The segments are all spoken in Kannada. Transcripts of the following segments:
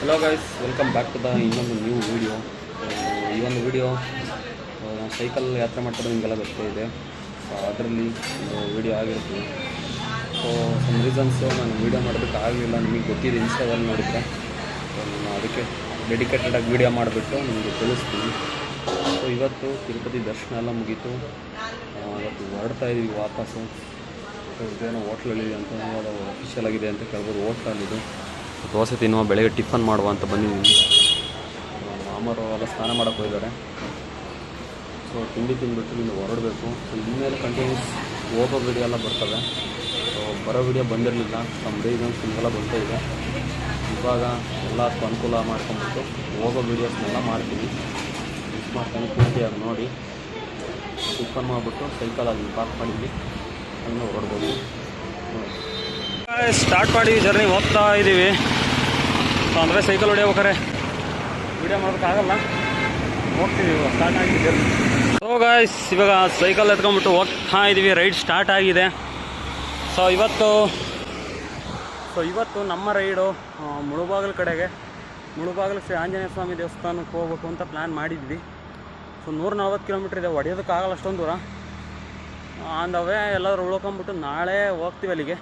Hello guys welcome back to the ಇನ್ನೊಂದು ನ್ಯೂ ವೀಡಿಯೋ ಈ ಒಂದು ವಿಡಿಯೋ ಸೈಕಲ್ ಯಾತ್ರೆ ಮಾಡ್ತಾರೆ ನಿಮಗೆಲ್ಲ ಗೊತ್ತೇ ಇದೆ. ಅದರಲ್ಲಿ ಒಂದು ವಿಡಿಯೋ ಆಗಿರ್ತೀವಿ ಸೊ ಸಮ್ ರೀಸನ್ಸು ನಾನು ವೀಡಿಯೋ ಮಾಡೋದಕ್ಕೆ ಆಗಲಿಲ್ಲ. ನಿಮಗೆ ಗೊತ್ತಿದೆ ಇನ್ಸ್ಟಾದಲ್ಲಿ ನೋಡಿದರೆ. ನಾನು ಅದಕ್ಕೆ ಡೆಡಿಕೇಟೆಡಾಗಿ ವೀಡಿಯೋ ಮಾಡಿಬಿಟ್ಟು ನಿಮಗೆ ತಿಳಿಸ್ತೀನಿ. ಸೊ ಇವತ್ತು ತಿರುಪತಿ ದರ್ಶನ ಎಲ್ಲ ಮುಗೀತು. ಇವತ್ತು ಹೊರಡ್ತಾ ಇದ್ದೀವಿ ವಾಪಸ್ಸು. ಸೊ ಇದೇನೋ ಹೋಟ್ಲಲ್ಲಿದೆ ಅಂತ ಅಫಿಷಿಯಲ್ ಆಗಿದೆ ಅಂತ ಕೇಳ್ಬೋದು. ಹೋಟ್ಲಲ್ಲಿದು ದೋಸೆ ತಿನ್ನುವ, ಬೆಳಗ್ಗೆ ಟಿಫನ್ ಮಾಡುವ ಅಂತ ಬಂದಿದ್ದೀನಿ. ಮಾಮರು ಎಲ್ಲ ಸ್ನಾನ ಮಾಡೋಕ್ಕೆ ಹೋಗಿದ್ದಾರೆ. ಸೊ ತಿಂಡಿ ತಿಂದ್ಬಿಟ್ಟು ಇಲ್ಲಿ ಹೊರಡಬೇಕು. ಸೊ ಇನ್ಮೇಲೆ ಕಂಟಿನ್ಯೂಸ್ ಹೋಗೋ ವಿಡಿಯೋ ಎಲ್ಲ ಬರ್ತವೆ ಸೊ ಬರೋ ವಿಡಿಯೋ ಬಂದಿರಲಿಲ್ಲ. ನಮ್ಮ ರೀಸನ್ಸ್ ನಿಮಗೆಲ್ಲ ಬರ್ತಾ ಇದೆ. ಇವಾಗ ಎಲ್ಲ ಅನುಕೂಲ ಮಾಡ್ಕೊಂಬಿಟ್ಟು ಹೋಗೋ ವೀಡಿಯೋಸ್ನೆಲ್ಲ ಮಾಡ್ತೀನಿ. ಮಿಸ್ ಮಾಡ್ಕೊಂಡು ಅದು ನೋಡಿ. ಟಿಫನ್ ಮಾಡಿಬಿಟ್ಟು ಸೈಕಲಲ್ಲಿ ಪಾರ್ಕ್ ಮಾಡಿದ್ವಿ. ಅಲ್ಲಿಂದ ಹೊರಡ್ಬೋದು. ಸ್ಟಾರ್ಟ್ ಮಾಡಿ ಜರ್ನಿ ಹೋಗ್ತಾ ಇದ್ದೀವಿ ಅಂದರೆ ಸೈಕಲ್ ಹೊಡಿಯಬೇಕಾರೆ ವಿಡಿಯೋ ಮಾಡೋದಕ್ಕಾಗಲ್ಲ ಹೋಗ್ತೀವಿ ಇವಾಗ ಸ್ಟಾರ್ಟ್ ಆಗಿದೆ ಜರ್ನಿ ಸೊ ಗಾಯ್ಸ್ ಇವಾಗ ಸೈಕಲ್ ಎತ್ಕೊಂಡ್ಬಿಟ್ಟು ಹೋಗ್ತಾ ಇದ್ದೀವಿ ರೈಡ್ ಸ್ಟಾರ್ಟ್ ಆಗಿದೆ. ಸೊ ಇವತ್ತು ಸೊ ಇವತ್ತು ನಮ್ಮ ರೈಡು ಮುಳುಬಾಗಲ ಕಡೆಗೆ, ಮುಳುಬಾಗಿಲು ಶ್ರೀ ಆಂಜನೇಯ ಸ್ವಾಮಿ ದೇವಸ್ಥಾನಕ್ಕೆ ಹೋಗ್ಬೇಕು ಅಂತ ಪ್ಲ್ಯಾನ್ ಮಾಡಿದ್ವಿ. ಸೊ ನೂರ ನಲ್ವತ್ತು ಕಿಲೋಮೀಟ್ರ್ ಇದೆ ಹೊಡೆಯೋದಕ್ಕಾಗಲ್ಲ ಅಷ್ಟೊಂದು ದೂರ. ಆನ್ ದ ವೇ ಎಲ್ಲರೂ ಉಳ್ಕೊಂಬಿಟ್ಟು ನಾಳೆ ಹೋಗ್ತೀವಿ ಅಲ್ಲಿಗೆ.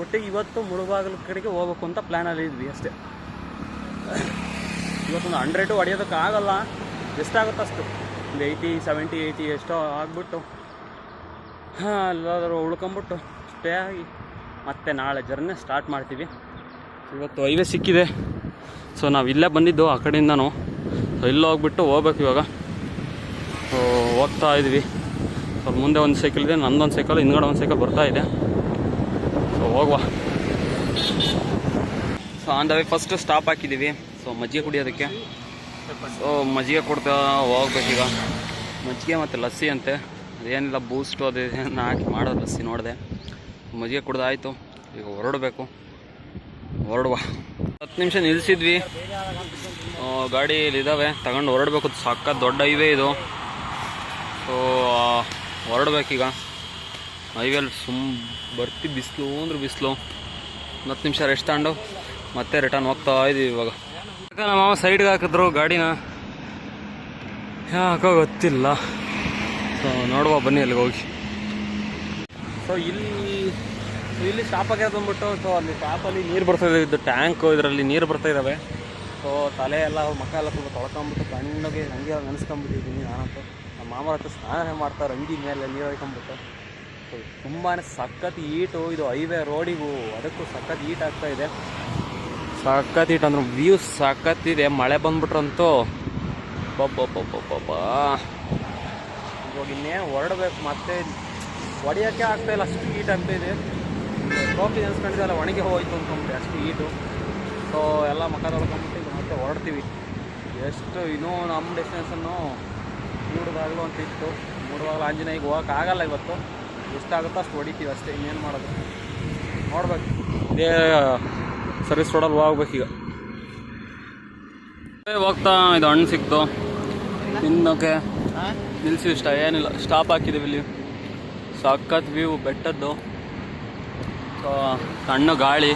ಒಟ್ಟಿಗೆ ಇವತ್ತು ಮುಳುಬಾಗಿಲು ಕಡೆಗೆ ಹೋಗ್ಬೇಕು ಅಂತ ಪ್ಲ್ಯಾನಲ್ಲಿ ಇದ್ವಿ ಅಷ್ಟೇ. ಇವತ್ತೊಂದು ಹಂಡ್ರೆಡು ಹೊಡೆಯೋದಕ್ಕೆ ಆಗಲ್ಲ. ಎಷ್ಟಾಗುತ್ತೆ ಅಷ್ಟು? ಒಂದು ಏಯ್ಟಿ ಸೆವೆಂಟಿ ಏಯ್ಟಿ ಎಷ್ಟೋ ಆಗ್ಬಿಟ್ಟು. ಹಾಂ, ಎಲ್ಲಾದರೂ ಉಳ್ಕೊಂಬಿಟ್ಟು ಸ್ಟೇ ಆಗಿ ಮತ್ತೆ ನಾಳೆ ಜರ್ನಿ ಸ್ಟಾರ್ಟ್ ಮಾಡ್ತೀವಿ. ಇವತ್ತು ಹೈವೇ ಸಿಕ್ಕಿದೆ. ಸೊ ನಾವು ಇಲ್ಲೇ ಬಂದಿದ್ದು ಆ ಕಡೆಯಿಂದನೂ. ಸೊ ಇಲ್ಲಿ ಹೋಗ್ಬಿಟ್ಟು ಹೋಗ್ಬೇಕು ಇವಾಗ. ಸೊ ಹೋಗ್ತಾ ಇದ್ವಿ. ಸ್ವಲ್ಪ ಮುಂದೆ ಒಂದು ಸೈಕಲ್ ಇದೆ, ನಂದೊಂದು ಸೈಕಲ್ ಹಿಂದ್ಗಡೆ ಒಂದು ಸೈಕಲ್ ಬರ್ತಾ ಇದೆ. ಹೋಗುವ. So on the way first stop ಹಾಕಿದ್ದೀವಿ ಸೊ ಮಜ್ಜಿಗೆ ಕುಡಿಯೋದಕ್ಕೆ. ಸೊ ಮಜ್ಜಿಗೆ ಕೊಡ್ತಾ ಹೋಗ್ಬೇಕೀಗ. ಮಜ್ಜಿಗೆ ಮತ್ತು ಲಸ್ಸಿ ಅಂತೆ. ಅದೇನಿಲ್ಲ ಬೂಸ್ಟು ಅದು ಇದನ್ನ ಹಾಕಿ ಮಾಡೋದು ಲಸ್ಸಿ ನೋಡಿದೆ. ಮಜ್ಜಿಗೆ ಕುಡ್ದಾಯಿತು ಈಗ ಹೊರಡಬೇಕು. ಹೊರಡುವ. ಹತ್ತು ನಿಮಿಷ ನಿಲ್ಲಿಸಿದ್ವಿ ಇಲ್ಲಿದ್ದಾವೆ ತಗೊಂಡು ಹೊರಡಬೇಕು. ಸಕ್ಕ ದೊಡ್ಡ ಹೈವೇ ಇದು. ಸೊ ಹೊರಡ್ಬೇಕೀಗ. ಹೈವೇಲಿ ಸುಮ್ ಬರ್ತಿ ಬಿಸಿಲು ಅಂದ್ರೆ ಬಿಸಿಲು. ಹತ್ತು ನಿಮಿಷ ರೆಸ್ಟ್ ತಗೊಂಡು ಮತ್ತೆ ರಿಟರ್ನ್ ಹೋಗ್ತಾ ಇದ್ದೀವಿ ಇವಾಗ. ಯಾಕೆ ನಮ್ಮ ಮಾವ ಸೈಡ್ಗೆ ಹಾಕಿದ್ರು ಗಾಡಿನ. ಯಾಕೋ ಗೊತ್ತಿಲ್ಲ. ಸೊ ನೋಡುವ ಬನ್ನಿ ಅಲ್ಲಿಗೆ ಹೋಗಿ. ಸೊ ಇಲ್ಲಿ ಇಲ್ಲಿ ಸ್ಟಾಪ್ ಬಂದ್ಬಿಟ್ಟು ಸೊ ಅಲ್ಲಿ ಸ್ಟಾಪಲ್ಲಿ ನೀರು ಬರ್ತಾ ಇದೆ ಟ್ಯಾಂಕು ಇದರಲ್ಲಿ ನೀರು ಬರ್ತಾ ಇದ್ದಾವೆ ಸೊ ತಲೆ ಎಲ್ಲ ಮಕ್ಕ ಎಲ್ಲ ಸ್ವಲ್ಪ ತೊಳ್ಕೊಂಬಿಟ್ಟು ಕಣ್ಣಿಗೆ ಹಂಗೆ ನೆನೆಸ್ಕೊಂಬಿಟ್ಟಿದ್ದೀನಿ ನಾನಂತೂ. ನಮ್ಮ ಮಾಮರ ಹತ್ರ ಸ್ನಾನ ಮಾಡ್ತಾರೆ ರಂಗಿ ಮೇಲೆ ನೀರು ಹೊಯ್ಕೊಂಬಿಟ್ಟು ಸೊ ತುಂಬಾ ಸಖತ್ ಈಟು ಇದು ಹೈವೇ ರೋಡಿಗೂ ಅದಕ್ಕೂ ಸಖತ್ ಈಟ್ ಆಗ್ತಾ ಇದೆ. ಸಖತ್ ಈಟ್ ಅಂದ್ರೆ ವ್ಯೂ ಸಖತ್ ಇದೆ. ಮಳೆ ಬಂದ್ಬಿಟ್ರಂತೂ ಬಬ್ಬಬ್ಬಬ್ಬಬ್ಬಾ ಇವಾಗ ಇನ್ನೇನು ಹೊರಡ್ಬೇಕು ಮತ್ತೆ ಹೊಡಿಯೋಕ್ಕೆ ಆಗ್ತಾ ಇಲ್ಲ. ಅಷ್ಟು ಈಟ್ ಆಗ್ತಾ ಇದೆ. ಕಾಫಿ ನೆನೆಸ್ಕೊಂಡಿದ್ದೆಲ್ಲ ಒಣಗಿ ಹೋಯ್ತು ಅಂತಂದ್ರೆ ಅಷ್ಟು ಈಟು ಸೊ ಎಲ್ಲ ಮಕ್ಕ ತೊಳ್ಕೊಂಬಿಟ್ಟು ಮತ್ತೆ ಹೊರಡ್ತೀವಿ. ಎಷ್ಟು ಇನ್ನೂ ನಮ್ಮ ಡೆಸ್ಟಿನೇಷನ್ನು ಮೂಡುವಾಗಲೂ ಅಂತ ಇತ್ತು. ಮೂಡುವಾಗಲು ಆಂಜನೇಯಗೆ ಹೋಗೋಕ್ಕಾಗಲ್ಲ ಇವತ್ತು. ಎಷ್ಟಾಗುತ್ತೋ ಅಷ್ಟು ಹೊಡಿತೀವಿ ಅಷ್ಟೇ ಇನ್ನೇನು ಮಾಡೋದು? ನೋಡ್ಬೇಕು. ಇದೇ ಸರ್ವಿಸ್ ರೋಡಲ್ಲಿ ಈಗ. ಹೋಗ್ತಾ ಇದು ಹಣ್ಣು ಸಿಕ್ತು. ತಿನ್ನೋಕೆ. ನಿಲ್ಸಿ ಇಷ್ಟ ಏನಿಲ್ಲ ಸ್ಟಾಪ್ ಹಾಕಿದ್ದೀವಿ ಇಲ್ಲಿ. ಸಖತ್ ವ್ಯೂ ಬೆಟ್ಟದ್ದು. ಸೊ ಸಣ್ಣ ಗಾಳಿ.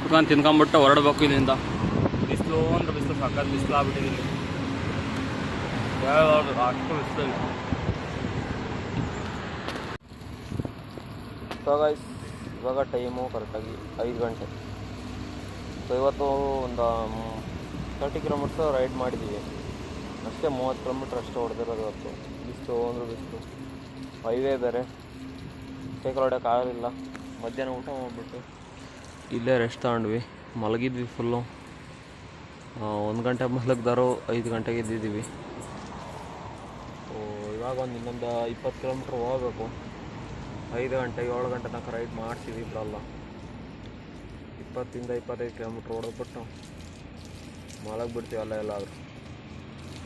ಕುತ್ಕೊಂಡು ತಿನ್ಕೊಂಬಿಟ್ಟು ಹೊರಡ್ಬೇಕು ಇಲ್ಲಿಂದ. ಬಿಸಿಲು ಅಂದ್ರೆ ಬಿಸಿಲು ಸಖತ್ ಬಿಸಿಲು ಆಗ್ಬಿಟ್ಟಿದ್ದೀನಿ ಅಷ್ಟು ಬಿಸಿಲು ಗೈಸ್ ಇವಾಗ ಟೈಮು ಕರೆಕ್ಟಾಗಿ ಐದು ಗಂಟೆ. ಸೊ ಇವತ್ತು ಒಂದು ತರ್ಟಿ ಕಿಲೋಮೀಟ್ರ್ ರೈಡ್ ಮಾಡಿದ್ದೀವಿ ಅಷ್ಟೇ ಮೂವತ್ತು ಕಿಲೋಮೀಟ್ರ್ ಅಷ್ಟು ಹೊಡೆದಿರೋದು ಇವತ್ತು. ಬಿಸಿಲು ಅಂದರೂ ಬಿಸಿಲು. ಹೈವೇ ಬೇರೆ. ಸೈಕಲ್ ಆಗಲಿಲ್ಲ ಮಧ್ಯಾಹ್ನ ಊಟ ಹೋಗ್ಬಿಟ್ಟು ಇಲ್ಲೇ ರೆಸ್ಟ್ ತಗೊಂಡ್ವಿ. ಮಲಗಿದ್ವಿ ಫುಲ್ಲು ಒಂದು ಗಂಟೆ ಮಲಗ್ದಾರು ಐದು ಗಂಟೆಗೆ ಇದ್ದಿದ್ದೀವಿ ಇವಾಗ ಒಂದು ಇನ್ನೊಂದು ಇಪ್ಪತ್ತು ಕಿಲೋಮೀಟ್ರ್ ಹೋಗಬೇಕು. ಐದು ಗಂಟೆ, ಏಳು ಗಂಟೆ ತನಕ ರೈಡ್ ಮಾಡ್ತೀವಿ ಇಬ್ಬರಲ್ಲ ಇಪ್ಪತ್ತಿಂದ ಇಪ್ಪತ್ತೈದು ಕಿಲೋಮೀಟ್ರ್ ಹೊಡೆದ್ಬಿಟ್ಟು ಮಲಗಿಬಿಡ್ತೀವಿ ಅಲ್ಲ ಎಲ್ಲಾದರೂ.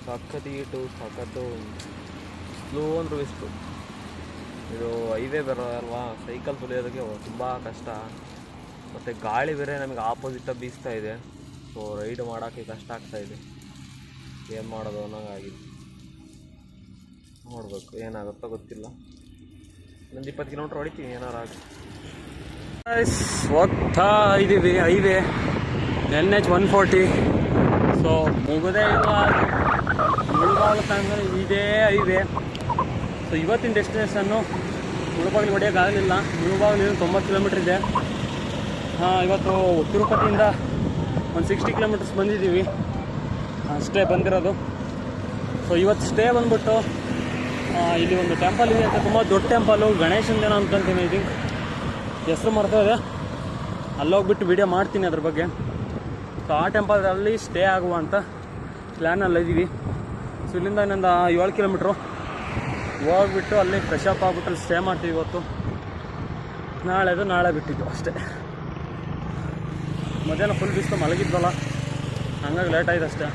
ಸಖತ್ ಈಟು ಸಖತ್ತು ಸ್ಲೋ ಅಂದ್ರೆ ಇಷ್ಟು ಇದು ಹೈವೇ ಬರೋದಲ್ವಾ ಸೈಕಲ್ ತುಳಿಯೋದಕ್ಕೆ ತುಂಬ ಕಷ್ಟ. ಮತ್ತು ಗಾಳಿ ಬೇರೆ ನಮಗೆ ಆಪೋಸಿಟಾಗಿ ಬೀಸ್ತಾ ಇದೆ. ಸೊ ರೈಡ್ ಮಾಡೋಕ್ಕೆ ಕಷ್ಟ ಆಗ್ತಾ ಇದೆ. ಏನು ಮಾಡೋದು ಅನ್ನೋಂಗಾಗಿದೆ ನೋಡಬೇಕು, ಏನಾಗುತ್ತೋ ಗೊತ್ತಿಲ್ಲ. ಒಂದು ಇಪ್ಪತ್ತು ಕಿಲೋಮೀಟ್ರ್ ಹೊಡಿತೀವಿ ಏನಾರು ಆಗಿ. ಹೋಗ್ತಾ ಇದ್ದೀವಿ highway N H one forty so ಮುಗದೇ ಇಲ್ಲ. ಮುಳುಬಾಗ್ಲು ತಂದ್ರೆ ಇದೇ ಹೈವೇ ಸೊ ಇವತ್ತಿನ ಡೆಸ್ಟಿನೇಷನ್ನು ಮುಳುಬಾಗಿಲು ಹೊಡೆಯೋಕ್ಕಾಗಲಿಲ್ಲ ಮುಳುಬಾಗಿಲು ತೊಂಬತ್ತು ಕಿಲೋಮೀಟ್ರ್ ಇದೆ. ಹಾಂ, ಇವತ್ತು ತಿರುಪತಿಯಿಂದ ಒಂದು ಸಿಕ್ಸ್ಟಿ ಕಿಲೋಮೀಟರ್ಸ್ ಬಂದಿದ್ದೀವಿ. ಅಷ್ಟೇ ಬಂದಿರೋದು. ಸೊ ಇವತ್ತು ಸ್ಟೇ ಬಂದ್ಬಿಟ್ಟು ಇಲ್ಲಿ ಒಂದು ಟೆಂಪಲ್ ಇದೆ. ಅಂತ ತುಂಬ ದೊಡ್ಡ ಟೆಂಪಲು ಗಣೇಶಂದೇನೋ ಅನ್ಕೊಂತೀನಿ ಐ ತಿಂಕ್ ಹೆಸರು ಮರ್ತಾ ಇದೆ. ಅಲ್ಲೋಗ್ಬಿಟ್ಟು ವಿಡಿಯೋ ಮಾಡ್ತೀನಿ ಅದ್ರ ಬಗ್ಗೆ. ಸೊ ಆ ಟೆಂಪಲಲ್ಲಿ ಸ್ಟೇ ಆಗುವ ಅಂತ ಪ್ಲ್ಯಾನಲ್ಲಿ ಇದ್ದೀವಿ ಸೊ ಇಲ್ಲಿಂದ ಇನ್ನೊಂದು ಏಳು ಕಿಲೋಮೀಟ್ರು ಹೋಗ್ಬಿಟ್ಟು ಅಲ್ಲಿ ಫ್ರೆಶ್ ಅಪ್ ಆಗ್ಬಿಟ್ಟು ಸ್ಟೇ ಮಾಡ್ತೀವಿ ಇವತ್ತು. ನಾಳೆದು ನಾಳೆ ಬಿಟ್ಟಿದ್ದು ಅಷ್ಟೇ. ಮಧ್ಯಾಹ್ನ ಫುಲ್ ಬಿಸಿಲು ಮಲಗಿದ್ವಲ್ಲ. ಹಂಗಾಗಿ ಲೇಟ್ ಆಯ್ತು ಅಷ್ಟೇ.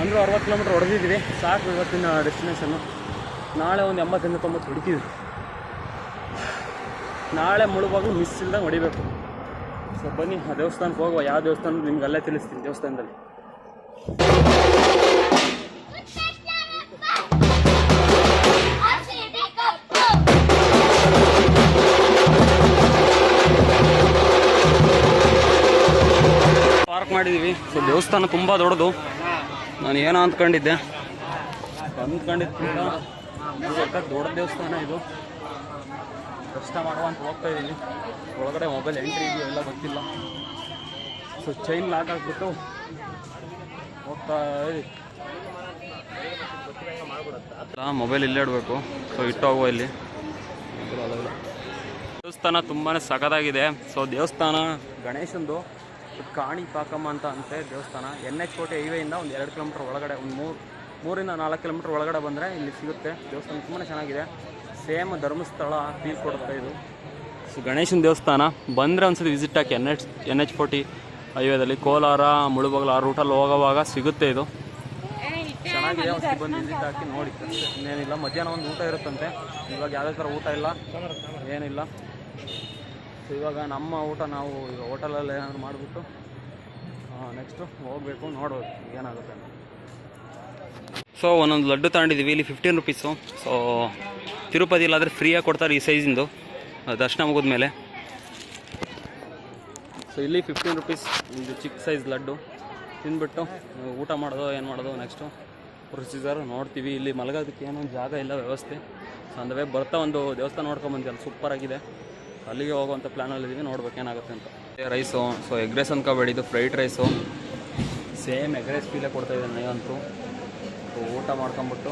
ಅಂದರೂ ಅರವತ್ತು ಕಿಲೋಮೀಟ್ರ್ ಹೊಡೆದಿದ್ದೀವಿ. ಸಾಕು ಇವತ್ತಿನ ಡೆಸ್ಟಿನೇಷನ್ನು ನಾಳೆ ಒಂದು ಎಂಬತ್ತರಿಂದ ತೊಂಬತ್ತು ಹೊಡಿತೀವಿ ನಾಳೆ ಮುಳುಬಾಗ್ಲು ಮಿಸ್ ಇಲ್ದಂಗೆ ಹೊಡಿಬೇಕು. ಸೊ ಬನ್ನಿ, ಆ ದೇವಸ್ಥಾನಕ್ಕೆ ಹೋಗುವ. ಯಾವ ದೇವಸ್ಥಾನ ನಿಮ್ಗೆ ಅಲ್ಲೇ ತಿಳಿಸ್ತೀನಿ, ದೇವಸ್ಥಾನದಲ್ಲಿ. ಪಾರ್ಕ್ ಮಾಡಿದ್ದೀವಿ ಸೊ ದೇವಸ್ಥಾನ ತುಂಬ ದೊಡ್ಡದು. ನಾನು ಏನೋ ಅಂದ್ಕೊಂಡಿದ್ದೆ? ಅಂದ್ಕೊಂಡಿದ್ದ. ದೊಡ್ಡ ದೇವಸ್ಥಾನ ಇದು. ಕಷ್ಟ ಮಾಡುವ ಅಂತ ಹೋಗ್ತಾ ಇದ್ದೀನಿ ಒಳಗಡೆ ಮೊಬೈಲ್ ಎಂಟ್ರಿ ಇದೆಯೋ ಎಲ್ಲ ಗೊತ್ತಿಲ್ಲ. ಸೊ ಚೈನ್ ಲಾಕ್ ಹಾಕ್ಬಿಟ್ಟು ಹೋಗ್ತಾ ಮೊಬೈಲ್ ಇಲ್ಲೇ ಇಡಬೇಕು. ಸೊ ಇಟ್ಟು ಹೋಗುವ ಇಲ್ಲಿ. ದೇವಸ್ಥಾನ ತುಂಬಾ ಸಖತ್ತಾಗಿದೆ ಸೊ ದೇವಸ್ಥಾನ ಗಣೇಶಂದು ಕಾಣಿ ಪಾಕಮ್ಮ ಅಂತ ಅಂತೆ ದೇವಸ್ಥಾನ. ಎನ್ ಎಚ್ ಕೋಟೆ ಹೈವೇಯಿಂದ ಒಂದು ಎರಡು ಕಿಲೋಮೀಟರ್ ಒಳಗಡೆ, ಒಂದು ಮೂರು ಮೂರಿಂದ ನಾಲ್ಕು ಕಿಲೋಮೀಟ್ರ್ ಒಳಗಡೆ ಬಂದರೆ ಇಲ್ಲಿ ಸಿಗುತ್ತೆ. ದೇವಸ್ಥಾನ ತುಂಬಾ ಚೆನ್ನಾಗಿದೆ. ಸೇಮ್ ಧರ್ಮಸ್ಥಳ ಫೀಲ್ ಕೊಡುತ್ತೆ ಇದು. ಸೊ ಗಣೇಶನ ದೇವಸ್ಥಾನ. ಬಂದರೆ ಒಂದ್ಸತಿ ವಿಸಿಟ್ ಹಾಕಿ. N H N H forty ಹೈವೇದಲ್ಲಿ Kolar, Mulbagal ಆ ರೂಟಲ್ಲಿ ಹೋಗೋವಾಗ ಸಿಗುತ್ತೆ ಇದು. ಚೆನ್ನಾಗಿದೆ. ಒಂದ್ಸತಿ ಬಂದು ವಿಸಿಟ್ ಹಾಕಿ ನೋಡಿ. ಇನ್ನೇನಿಲ್ಲ. ಮಧ್ಯಾಹ್ನ ಒಂದು ಊಟ ಇರುತ್ತಂತೆ. ಇವಾಗ ಯಾವುದೇ ಥರ ಊಟ ಇಲ್ಲ. ಏನಿಲ್ಲ. ಸೊ ಇವಾಗ ನಮ್ಮ ಊಟ ನಾವು ಈಗ ಹೋಟೆಲಲ್ಲಿ ಏನಾದರೂ ಮಾಡಿಬಿಟ್ಟು ನೆಕ್ಸ್ಟು ಹೋಗಬೇಕು. ನೋಡೋದು ಏನಾಗುತ್ತೆ ಸೊ ಒಂದೊಂದು ಲಡ್ಡು ತಗೊಂಡಿದ್ದೀವಿ. ಇಲ್ಲಿ ಫಿಫ್ಟೀನ್ ರುಪೀಸು ಸೊ ತಿರುಪತಿಲಾದರೆ ಫ್ರೀಯಾಗಿ ಕೊಡ್ತಾರೆ ಈ ಸೈಜಿಂದು ದರ್ಶನ ಮುಗಿದ್ಮೇಲೆ ಸೊ ಇಲ್ಲಿ ಫಿಫ್ಟೀನ್ ರುಪೀಸ್ ಇದು ಚಿಕ್ಕ ಸೈಜ್ ಲಡ್ಡು. ತಿಂದ್ಬಿಟ್ಟು ಊಟ ಮಾಡೋದು, ಏನು ಮಾಡೋದು ನೆಕ್ಸ್ಟು ಪ್ರೊಸೀಜರ್ ನೋಡ್ತೀವಿ. ಇಲ್ಲಿ ಮಲಗೋದಕ್ಕೆ ಏನೋ ಜಾಗ ಇಲ್ಲ, ವ್ಯವಸ್ಥೆ. ಸೊ ಅಂದವೇ ಬರ್ತಾ ಒಂದು ದೇವಸ್ಥಾನ ನೋಡ್ಕೊಂಬಂದಿ ಅಲ್ಲಿ ಸೂಪರ್ ಆಗಿದೆ. ಅಲ್ಲಿಗೆ ಹೋಗುವಂಥ ಪ್ಲ್ಯಾನಲ್ಲಿದ್ದೀವಿ ನೋಡ್ಬೇಕು ಏನಾಗುತ್ತೆ ಅಂತ. ರೈಸು ಸೊ ಎಗ್ ರೈಸ್ ಅನ್ಕೋಬೇಡಿ ಇದು fried rice same egg rice ಫೀಲೇ ಕೊಡ್ತಾಯಿದ್ದೀನಿ ನಯ್ಯಂತೂ ಸೊ ಊಟ ಮಾಡ್ಕೊಂಬಿಟ್ಟು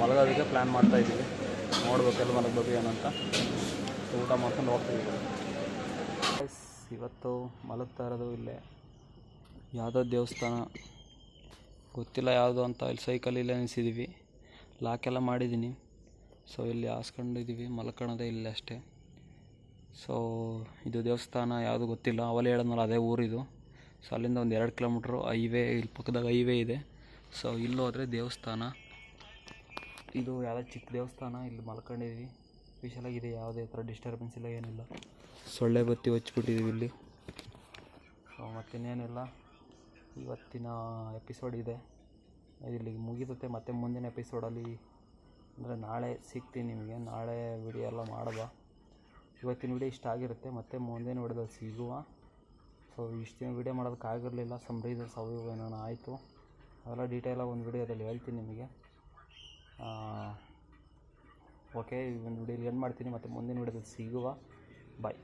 ಮಲಗೋದಕ್ಕೆ ಪ್ಲ್ಯಾನ್ ಮಾಡ್ತಾ ಇದ್ದೀವಿ. ನೋಡ್ಬೇಕು ಎಲ್ಲಿ ಮಲಗಬೇಕು ಏನಂತ ಊಟ ಮಾಡ್ಕೊಂಡು Guys, ಇವತ್ತು ಮಲಗ್ತಾ ಇರೋದು ಇಲ್ಲೇ. ಯಾವುದೋ ದೇವಸ್ಥಾನ. ಗೊತ್ತಿಲ್ಲ ಯಾವುದು ಅಂತ ಇಲ್ಲಿ ಸೈಕಲ್ ಇಲ್ಲೇ ನಿಲ್ಸಿದ್ದೀವಿ ಲಾಕೆಲ್ಲ ಮಾಡಿದ್ದೀನಿ. ಸೊ ಇಲ್ಲಿ ಹಾಸ್ಕೊಂಡಿದ್ದೀವಿ ಮಲ್ಕೊಳ್ಳೋದೇ ಇಲ್ಲೇ ಅಷ್ಟೇ. ಸೊ ಇದು ದೇವಸ್ಥಾನ ಯಾವುದು ಗೊತ್ತಿಲ್ಲ. ಅವಲೇ ಹೇಳಿದ್ಮೇಲೆ ಅದೇ ಊರಿದು. ಸೊ ಅಲ್ಲಿಂದ ಒಂದು ಎರಡು ಕಿಲೋಮೀಟ್ರು ಹೈವೇ ಇಲ್ಲಿ ಪಕ್ಕದಾಗ ಹೈವೇ ಇದೆ. ಸೊ ಇಲ್ಲಿ ಹೋದರೆ ದೇವಸ್ಥಾನ. ಇದು ಯಾವುದೋ ಚಿಕ್ಕ ದೇವಸ್ಥಾನ, ಇಲ್ಲಿ ಮಲ್ಕೊಂಡಿದ್ವಿ. ಸ್ಪೆಷಲಾಗಿದೆ ಯಾವುದೇ ಥರ ಡಿಸ್ಟರ್ಬೆನ್ಸ್ ಇಲ್ಲ, ಏನಿಲ್ಲ. ಸೊಳ್ಳೆ ಬತ್ತಿ ಹಚ್ಬಿಟ್ಟಿದ್ದೀವಿ ಇಲ್ಲಿ. ಸೊ ಮತ್ತಿನ್ನೇನಿಲ್ಲ. ಇವತ್ತಿನ ಎಪಿಸೋಡ್ ಇದೆ. ಇಲ್ಲಿಗೆ ಮುಗಿದತ್ತೆ ಮತ್ತೆ ಮುಂದಿನ ಎಪಿಸೋಡಲ್ಲಿ ಅಂದರೆ ನಾಳೆ ಸಿಗ್ತೀನಿ ನಿಮಗೆ. ನಾಳೆ ವಿಡಿಯೋ ಎಲ್ಲ ಮಾಡುವ. ಇವತ್ತಿನ ವಿಡಿಯೋ ಇಷ್ಟ ಆಗಿರುತ್ತೆ. ಮತ್ತೆ ಮುಂದಿನ ವಿಡಿಯೋದಲ್ಲಿ ಸಿಗುವ. ಸೊ ಇಷ್ಟು ದಿನ ವಿಡಿಯೋ ಮಾಡೋದಕ್ಕಾಗಿರಲಿಲ್ಲ. ಸಮ್ ರೀಸನ್ಸ್ ಅವು ಏನೋ ಆಯಿತು. ಅವೆಲ್ಲ ಡೀಟೇಲಾಗಿ ಒಂದು ವಿಡಿಯೋದಲ್ಲಿ ಹೇಳ್ತೀನಿ ನಿಮಗೆ. ಓಕೆ ಈ ಒಂದು ವಿಡಿಯೋಲಿ ಏನು ಮಾಡ್ತೀನಿ. ಮತ್ತು ಮುಂದಿನ ವಿಡಿಯೋದಲ್ಲಿ ಸಿಗುವ. ಬಾಯ್